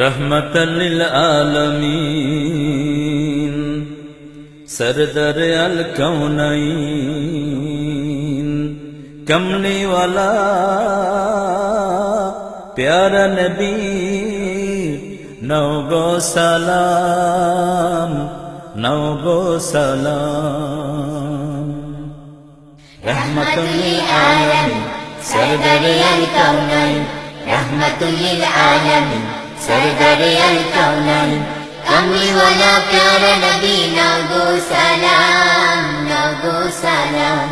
রহমতলিল আলমিন, সরদর আল কৌনাইন কমলিওয়ালা প্যারা নবী নওগো সালাম নওগো সালাম। রহমতুল্লিল আলমিন, সরদর আল কৌনাইন রহমতুল্লিল আলামিন। সরদারে আল কাউনাইন কমলি ওয়ালা প্যারা নবী নগো সালাম নগো সালাম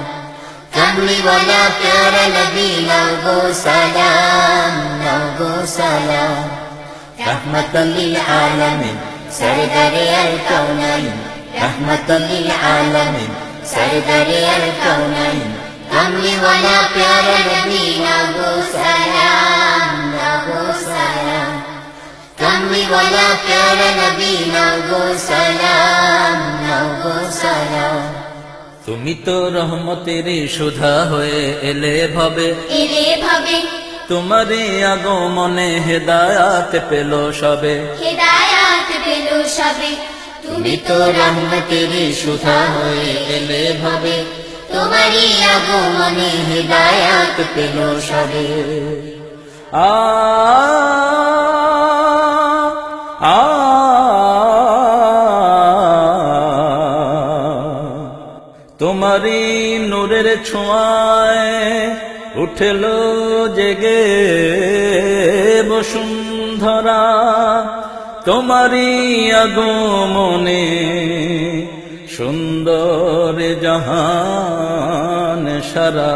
কমলি ওয়ালা প্যারা নবী নগো সালাম নগো সালাম রহমতুল্লিল আলামিন সরদারে আল কাউনাইন রহমতুল্লিল আলামিন সরদারে আল কাউনাইন কমলি ওয়ালা প্যারা কমলি ওয়ালা প্যারা নবী নগো সালাম তুমি তো রহমতের সুধা হয়ে এলে ভবে। এলে ভাবে। তোমারই আগমনে হেদায়াত পেল সবে। হেদায়াত পেল সবে। তুমি তো রহমতের সুধা হয়ে এলে ভবে। তোমারই আগমনে হেদায়াত পেল সবে। আ তোমারই নূরের ছোঁয়ায় উঠেল জেগে বসুন্ধরা। তোমারই আগমনে সুন্দর জাহান সারা।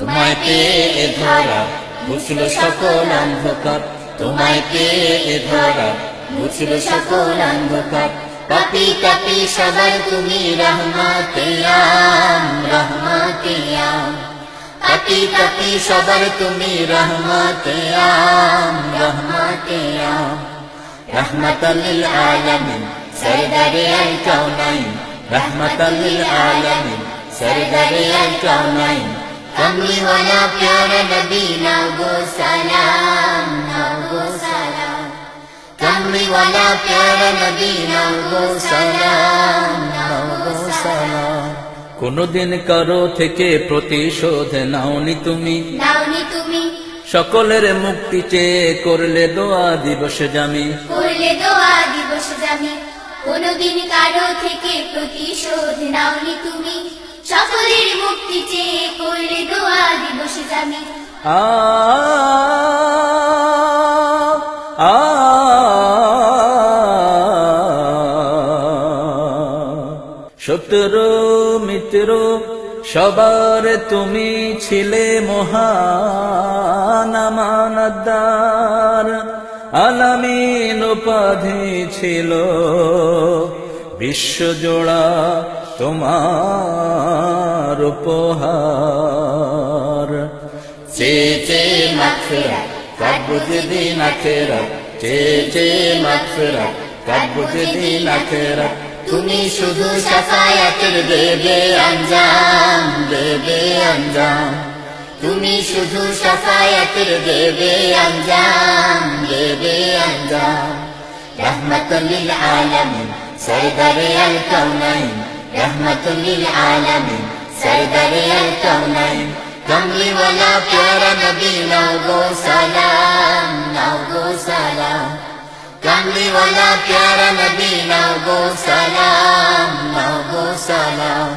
তোমায় পেয়ে ধরা বুঝল সকল অন্ধকার। তোমায় পেয়ে ধরা বুঝল সকল অন্ধকার। পাপি তাপি সবার তুমি রহমতে আম রহমতে আম পাপি তাপি সবার তুমি রহমতে আম রহমতে আম রহমতাল্লিল আলামিন সরদারে আল কাউনাইন রহমতাল্লিল আলামিন সরদারে আল কাউনাইন কমলি ওয়ালা প্যারা নবী সালাম নগো সালাম কোনদিন কারও থেকে প্রতিশোধ নাওনি তুমি। নাওনি তুমি। সকলের মুক্তি চেয়ে করলে দোয়া দিবস জামি। করলে দোয়া দিবস জামি। কোনদিন কারও থেকে প্রতিশোধ নাওনি তুমি। সকলের মুক্তি চেয়ে করলে দোয়া দিবস জামি। আ শত্রু, মিত্র, সবার তুমি ছিলে মহান আমানতদার। আলামিন উপাধি ছিল বিশ্বজোড়া তোমার উপহার। চে চে মাগফিরা কাটবো যেদিন আখেরা। চে চে মাগফিরা কাটবো যেদিন আখেরা। তুমি শুধু সাফায়াতের দেবে আঞ্জাম দেবে আঞ্জাম। তুমি শুধু সাফায়াতের দেবে আঞ্জাম দেবে আঞ্জাম। রহমতুল্লিল আলামিন, সরদারে আল কাউনাইন। রহমতুল্লিল আলামিন, সরদারে আল কাউনাইন। কমলি ওয়ালা প্যারা নবী নগো সালাম নগো সালাম। কমলি ওয়ালা প্যারা নবী নগো সালাম নগো সালাম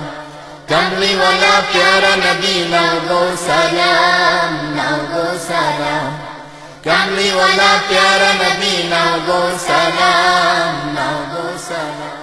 কমলি ওয়ালা প্যারা নবী নগো সালাম নগো সালাম কমলি ওয়ালা প্যারা নবী নগো সালাম নগো সালাম